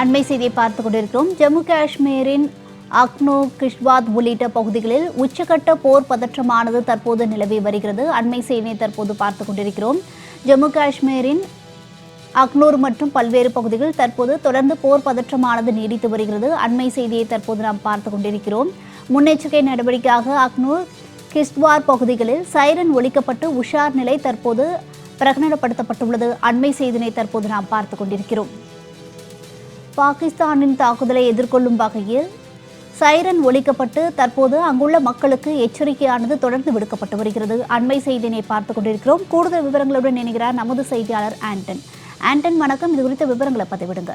அண்மை செய்தியை பார்த்து கொண்டிருக்கிறோம். ஜம்மு காஷ்மீரின் அக்னோ கிஷ்வாத் உள்ளிட்ட பகுதிகளில் உச்சகட்ட போர் பதற்றமானது தற்போது நிலவி வருகிறது. அண்மை செய்தியை தற்போது பார்த்து கொண்டிருக்கிறோம். ஜம்மு காஷ்மீரின் அக்னூர் மற்றும் பல்வேறு பகுதிகள் தற்போது தொடர்ந்து போர் பதற்றமானது நீடித்து வருகிறது. அண்மை செய்தியை தற்போது நாம் பார்த்து கொண்டிருக்கிறோம். முன்னெச்சரிக்கை நடவடிக்கையாக அக்னூர் கிஸ்ட்வார் பகுதிகளில் சைரன் ஒழிக்கப்பட்டு உஷார் நிலை தற்போது பிரகடனப்படுத்தப்பட்டுள்ளது. அண்மை செய்தினை தற்போது நாம் பார்த்து கொண்டிருக்கிறோம். பாகிஸ்தானின் தாக்குதலை எதிர்கொள்ளும் வகையில் சைரன் ஒழிக்கப்பட்டு தற்போது அங்குள்ள மக்களுக்கு எச்சரிக்கையானது தொடர்ந்து விடுக்கப்பட்டு வருகிறது. அண்மை செய்தியினை பார்த்துக் கொண்டிருக்கிறோம். கூடுதல் விவரங்களுடன் இணைகிறார் நமது செய்தியாளர் ஆண்டன். ஆண்டன் வணக்கம். இது குறித்த விவரங்களை பதிவிடுங்க.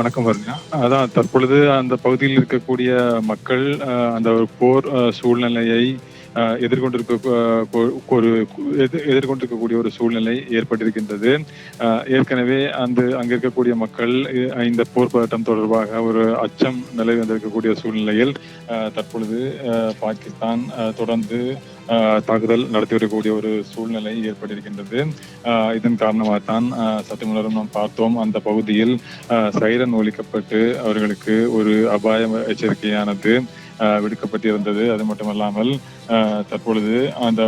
வணக்கம் வருங்க அதான் தற்பொழுது அந்த பகுதியில் இருக்கக்கூடிய மக்கள் அந்த ஒரு போர் சூழ்நிலையை எதிர்கொண்டிருக்க ஒரு எதிர்கொண்டிருக்கக்கூடிய ஒரு சூழ்நிலை ஏற்பட்டிருக்கின்றது. ஏற்கனவே அந்த அங்க இருக்கக்கூடிய மக்கள் இந்த போர் பதட்டம் தொடர்பாக ஒரு அச்சம் நிலை வந்திருக்கக்கூடிய சூழ்நிலையில் தற்பொழுது பாகிஸ்தான் தொடர்ந்து தாக்குதல் நடத்தி வரக்கூடிய ஒரு சூழ்நிலை ஏற்பட்டிருக்கின்றது. இதன் காரணமாக தான் சற்று முன்னரும் நாம் பார்த்தோம் அந்த பகுதியில் சைரன் ஒழிக்கப்பட்டு அவர்களுக்கு ஒரு அபாய எச்சரிக்கையானது. விடுக்கப்பட்டிருந்தது. அது மட்டுமல்லாமல் தற்பொழுது அந்த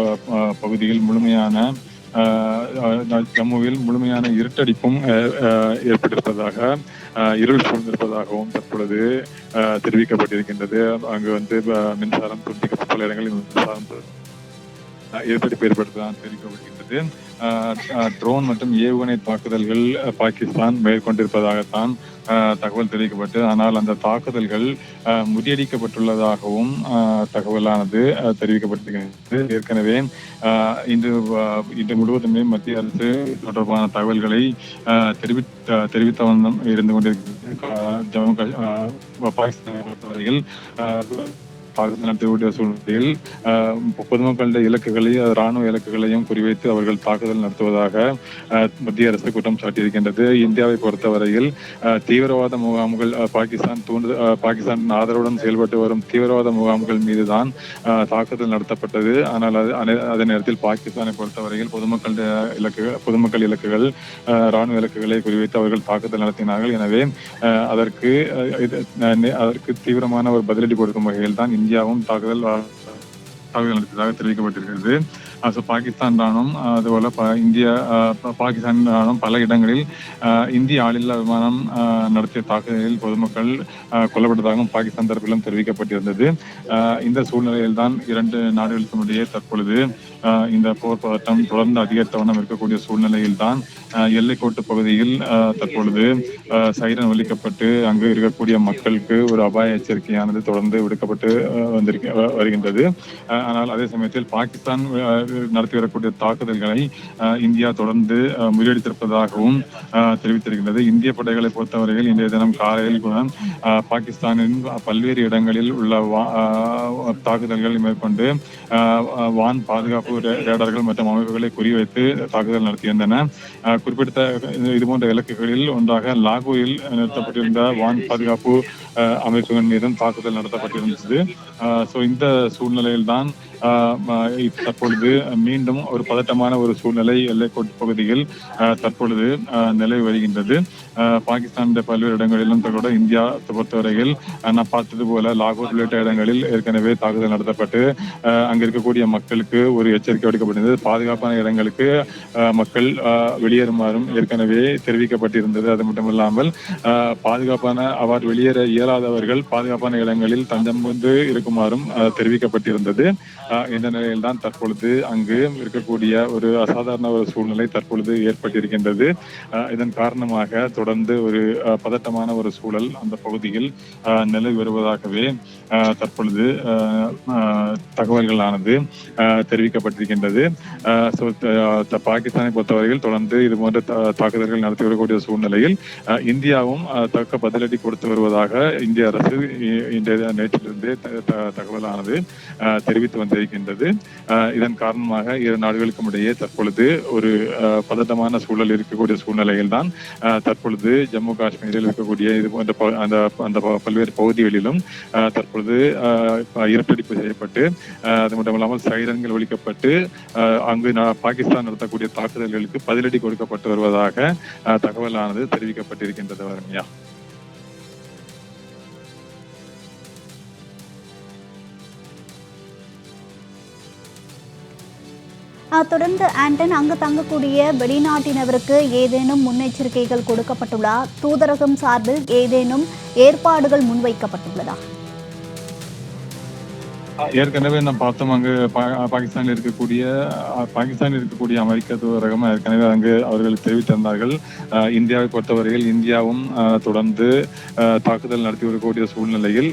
பகுதியில் முழுமையான ஜம்முவில் முழுமையான இருட்டடிப்பும் ஏற்பட்டிருப்பதாக இருள் சூழ்ந்திருப்பதாகவும் தற்பொழுது தெரிவிக்கப்பட்டிருக்கின்றது. அங்கு வந்து மின்சாரம் துண்டிக்கப்பட்ட பல இடங்களில் மின்சாரம் ஆஹ் இருட்டடிப்பு ஏற்படுத்ததான் ட்ரோன் மற்றும் ஏவுகணை தாக்குதல்கள் பாகிஸ்தான் மேற்கொண்டிருப்பதாகத்தான் தகவல் தெரிவிக்கப்பட்டு ஆனால் அந்த தாக்குதல்கள் முறியடிக்கப்பட்டுள்ளதாகவும் தகவலானது தெரிவிக்கப்பட்டிருக்கிறது ஏற்கனவே இன்று இன்று முழுவதுமே மத்திய அரசு தொடர்பான தகவல்களை தெரிவி தெரிவித்த தெரிவித்த வண்ணம் இருந்து கொண்டிருக்கிறது ஜம்மு பாகிஸ்தானை பொறுத்தவரையில் பாகிஸ்தான் நடத்தக்கூடிய சூழ்நிலையில் பொதுமக்களுடைய இலக்குகளையும் ராணுவ இலக்குகளையும் குறிவைத்து அவர்கள் தாக்குதல் நடத்துவதாக மத்திய அரசு குற்றம் சாட்டியிருக்கின்றது. இந்தியாவை பொறுத்தவரையில் தீவிரவாத முகாம்கள் பாகிஸ்தான் தூண்டு பாகிஸ்தான் ஆதரவுடன் செயல்பட்டு வரும் தீவிரவாத முகாம்கள் மீதுதான் தாக்குதல் நடத்தப்பட்டது. ஆனால் அது அனை- அதே நேரத்தில் பாகிஸ்தானை பொறுத்தவரையில் பொதுமக்களுடைய இலக்குகள் பொதுமக்கள் இலக்குகள் ராணுவ இலக்குகளை குறிவைத்து அவர்கள் தாக்குதல் நடத்தினார்கள். எனவே அதற்கு இது- அதற்கு தீவிரமான ஒரு பதிலடி கொடுக்கும் வகையில் தான் இந்தியாவும் தாக்குதல் தாக்குதல் நடத்தியதாக தெரிவிக்கப்பட்டிருக்கிறது. அஹ் பாகிஸ்தான் ராணுவம் அதுபோல ப- இந்தியா பாகிஸ்தான் ராணுவம் பல இடங்களில் இந்திய ஆளில்லா விமானம் நடத்திய தாக்குதலில் பொதுமக்கள் கொல்லப்பட்டதாகவும் பாகிஸ்தான் தரப்பிலும் தெரிவிக்கப்பட்டிருந்தது. இந்த சூழ்நிலையில் தான் இரண்டு நாடுகளுக்கும் இடையே தற்பொழுது இந்த போர் பதட்டம் தொடர்ந்து அதிகரித்த வண்ணம் இருக்கக்கூடிய சூழ்நிலையில் தான் எல்லைக்கோட்டு பகுதியில் தற்பொழுது சைரன் ஒலிக்கப்பட்டு அங்கு இருக்கக்கூடிய மக்களுக்கு ஒரு அபாய எச்சரிக்கையானது தொடர்ந்து விடுக்கப்பட்டு வந்திருக்க வருகின்றது. ஆனால் அதே சமயத்தில் பாகிஸ்தான் நடத்தி வரக்கூடிய தாக்குதல்களை இந்தியா தொடர்ந்து முறியடித்திருப்பதாகவும் தெரிவித்திருக்கின்றது. இந்திய படைகளை பொறுத்தவரையில் இன்றைய தினம் காலையில் கூட பாகிஸ்தானின் பல்வேறு இடங்களில் உள்ள வா- தாக்குதல்கள் மேற்கொண்டு வான் பாதுகாப்பு ரே- ரேடார்கள் மற்றும் அமைப்புகளை குறிவைத்து தாக்குதல் நடத்தியிருந்தன. குறிப்பிட்ட இது- போன்ற இலக்குகளில் ஒன்றாக லாகூரில் நிறுத்தப்பட்டிருந்த வான் பாதுகாப்பு அஹ், அமைப்புகள் மீதும் தாக்குதல் நடத்தப்பட்டிருந்தது. ஸோ இந்த சூழ்நிலையில் தான் தற்பொழுது மீண்டும் ஒரு பதட்டமான ஒரு சூழ்நிலை எல்லைக்கோட்டு பகுதியில் அஹ், தற்பொழுது அஹ், நிலவி வருகின்றது. பாகிஸ்தான் பல்வேறு இடங்களிலும் கூட இந்தியா பொறுத்தவரையில் நான் பார்த்தது போல லாகூர் உள்ளிட்ட இடங்களில் ஏற்கனவே தாக்குதல் நடத்தப்பட்டு அஹ், அங்க இருக்கக்கூடிய மக்களுக்கு ஒரு எச்சரிக்கை விடுக்கப்பட்டிருந்தது. பாதுகாப்பான இடங்களுக்கு அஹ், மக்கள் அஹ், வெளியேறுமாறும் ஏற்கனவே தெரிவிக்கப்பட்டிருந்தது. அது மட்டும் இல்லாமல் பாதுகாப்பான அவர் வெளியேற இயலாதவர்கள் பாதுகாப்பான இடங்களில் தஞ்சம் வந்து இருக்குமாறும் தெரிவிக்கப்பட்டிருந்தது. இந்த நிலையில் தான் தற்பொழுது அங்கு இருக்கக்கூடிய ஒரு அசாதாரண ஒரு சூழ்நிலை தற்பொழுது ஏற்பட்டிருக்கின்றது. இதன் காரணமாக தொடர்ந்து ஒரு பதட்டமான ஒரு சூழல் அந்த பகுதியில் அஹ், நிலவி வருவதாகவே தற்பொழுது தகவல்களானது தெரிவிக்கப்பட்டிருக்கின்றது. த- பாகிஸ்தானை பொறுத்தவரையில் தொடர்ந்து இது போன்ற தாக்குதல்கள் நடத்தி வரக்கூடிய சூழ்நிலையில் இந்தியாவும் தக்க பதிலடி கொடுத்து வருவதாக இந்திய அரசு இன்றைய நேற்றிலிருந்தே த- தகவலானது தெரிவித்து வந்தது தெரிகின்றது இதன் காரணமாக இரு நாடுகளுக்கும் இடையே தற்பொழுது ஒரு பதட்டமான சூழல் இருக்கக்கூடிய சூழ்நிலையில் தான் தற்பொழுது ஜம்மு காஷ்மீரில் இருக்கக்கூடிய இது போன்ற அந்த அந்த பல்வேறு பகுதிகளிலும் தற்பொழுது இருட்டடிப்பு செய்யப்பட்டு அஹ், அது மட்டும் இல்லாமல் சைரன்கள் ஒழிக்கப்பட்டு அஹ், அங்கு பாகிஸ்தான் நடத்தக்கூடிய தாக்குதல்களுக்கு பதிலடி கொடுக்கப்பட்டு வருவதாக அஹ், தகவலானது தெரிவிக்கப்பட்டிருக்கின்றது வரமையா தொடர்ந்து ஆண்டன் அங்கு தங்கக்கூடிய வெளிநாட்டினருக்கு ஏதேனும் முன்னெச்சரிக்கைகள் கொடுக்கப்பட்டுள்ளா தூதரகம் சார்பில் ஏதேனும் ஏற்பாடுகள் முன்வைக்கப்பட்டுள்ளதா? ஏற்கனவே நம்ம பார்த்தோம் அங்கு பா- பாகிஸ்தானில் இருக்கக்கூடிய பாகிஸ்தானில் இருக்கக்கூடிய அமெரிக்க தூதரகம் ஏற்கனவே அங்கு அவர்கள் தெரிவித்திருந்தார்கள். இந்தியாவை பொறுத்தவரையில் இந்தியாவும் தொடர்ந்து தாக்குதல் நடத்தி வரக்கூடிய சூழ்நிலையில்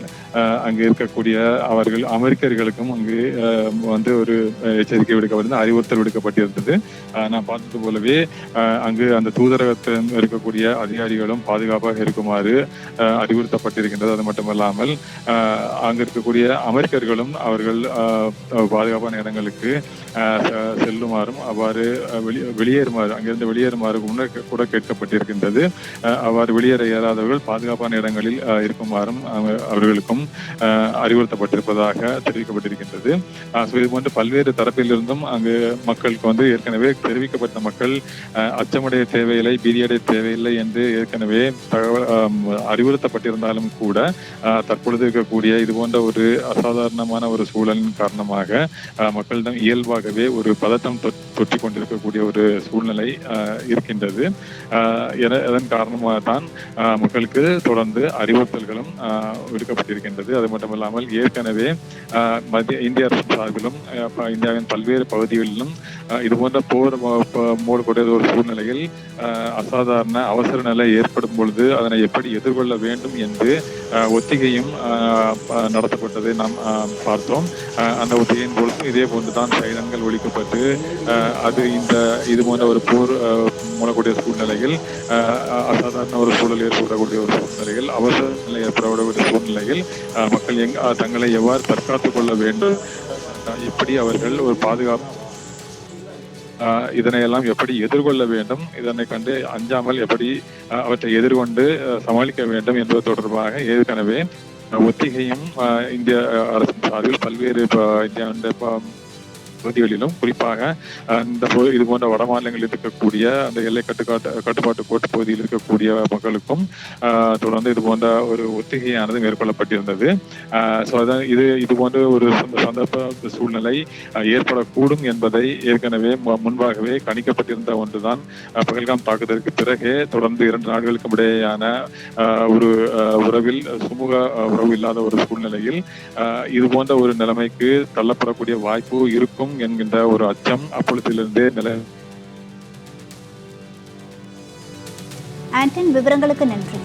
அங்கு இருக்கக்கூடிய அவர்கள் அமெரிக்கர்களுக்கும் அங்கு வந்து ஒரு எச்சரிக்கை விடுக்கப்பட்டிருந்தது அறிவுறுத்தல் விடுக்கப்பட்டிருந்தது. நான் பார்த்தது போலவே அங்கு அந்த தூதரகத்தில் இருக்கக்கூடிய அதிகாரிகளும் பாதுகாப்பாக இருக்குமாறு அறிவுறுத்தப்பட்டிருக்கின்றது. அது மட்டுமல்லாமல் அங்கு இருக்கக்கூடிய அமெரிக்கர்களும் அவர்கள் பாதுகாப்பான இடங்களுக்கு செல்லுமாறும் அவ்வாறு வெளியேறுமாறு அங்கிருந்து வெளியேறுமாறு முன்னர் கூட கேட்கப்பட்டிருக்கின்றது. அவ்வாறு வெளியேற இயலாதவர்கள் பாதுகாப்பான இடங்களில் இருக்குமாறும் அவர்களுக்கும் அறிவுறுத்தப்பட்டிருப்பதாக தெரிவிக்கப்பட்டிருக்கின்றது. அஹ், இது போன்று பல்வேறு தரப்பிலிருந்தும் அங்கு மக்களுக்கு வந்து ஏற்கனவே தெரிவிக்கப்பட்ட மக்கள் அச்சமடைய தேவையில்லை பீதியடைய தேவையில்லை என்று ஏற்கனவே தகவல் அறிவுறுத்தப்பட்டிருந்தாலும் கூட தற்பொழுது இருக்கக்கூடிய இது போன்ற ஒரு அசாதாரணமான ஒரு சூழலின் காரணமாக மக்களிடம் இயல்பாகவே ஒரு பதட்டம் தொற்றி கொண்டிருக்கக்கூடிய ஒரு சூழ்நிலை இருக்கின்றது. அதன் காரணமாக தான் மக்களுக்கு தொடர்ந்து அறிவுறுத்தல்களும் விடுக்கப்பட்டிருக்கின்றது. அது மட்டுமல்லாமல் ஏற்கனவே மத்திய இந்திய அரசு சார்பிலும் இந்தியாவின் பல்வேறு பகுதிகளிலும் இதுபோன்ற போர் மூடக்கூடிய ஒரு சூழ்நிலையில் அசாதாரண அவசர நிலை ஏற்படும் பொழுது அதனை எப்படி எதிர்கொள்ள வேண்டும் என்று ஒத்திகையும் நடத்தப்பட்டதை நாம் பார்த்தோம். அஹ், அந்த ஒத்திகையின் பொழுது இதே போன்றுதான் சைரன்கள் ஒழிக்கப்பட்டு அது இந்த இது போன்ற ஒரு போர் அஹ், மூடக்கூடிய சூழ்நிலையில் அசாதாரண ஒரு சூழல் ஏற்படக்கூடிய ஒரு சூழ்நிலையில் அவசர நிலை ஏற்படக்கூடிய சூழ்நிலையில் மக்கள் எங் தங்களை எவ்வாறு தற்காத்துக் கொள்ள வேண்டும் எப்படி அவர்கள் ஒரு பாதுகாப்பு இதனையெல்லாம் எப்படி எதிர்கொள்ள வேண்டும் இதனை கண்டு அஞ்சாமல் எப்படி அவற்றை எதிர்கொண்டு சமாளிக்க வேண்டும் என்பது தொடர்பாக ஏற்கனவே ഒത്തുകയും ഇന്ത്യ അറസ്റ്റ് സാധ്യത പൽവേര് ഇന്ത്യയുടെ பகுதிகளிலும் குறிப்பாக இந்த இது போன்ற வட மாநிலங்களில் இருக்கக்கூடிய அந்த எல்லை கட்டுக்காட்டு கட்டுப்பாட்டு கோட்டு பகுதியில் இருக்கக்கூடிய மக்களுக்கும் தொடர்ந்து இது போன்ற ஒரு ஒத்திகையானது மேற்கொள்ளப்பட்டிருந்தது. ஸோ அதான் இது இது போன்ற ஒரு சந்தர்ப்ப சூழ்நிலை ஏற்படக்கூடும் என்பதை ஏற்கனவே மு- முன்பாகவே கணிக்கப்பட்டிருந்த ஒன்றுதான். பகல்காம் தாக்குதலுக்கு பிறகே தொடர்ந்து இரண்டு நாடுகளுக்கும் இடையேயான ஒரு உறவில் சுமூக உறவு இல்லாத ஒரு சூழ்நிலையில் இது போன்ற ஒரு நிலைமைக்கு தள்ளப்படக்கூடிய வாய்ப்பு இருக்கும் என்கின்ற ஒரு அச்சம் அப்பொழுதிலிருந்தே நில ஆண்டன் விவரங்களுக்கு நன்றி.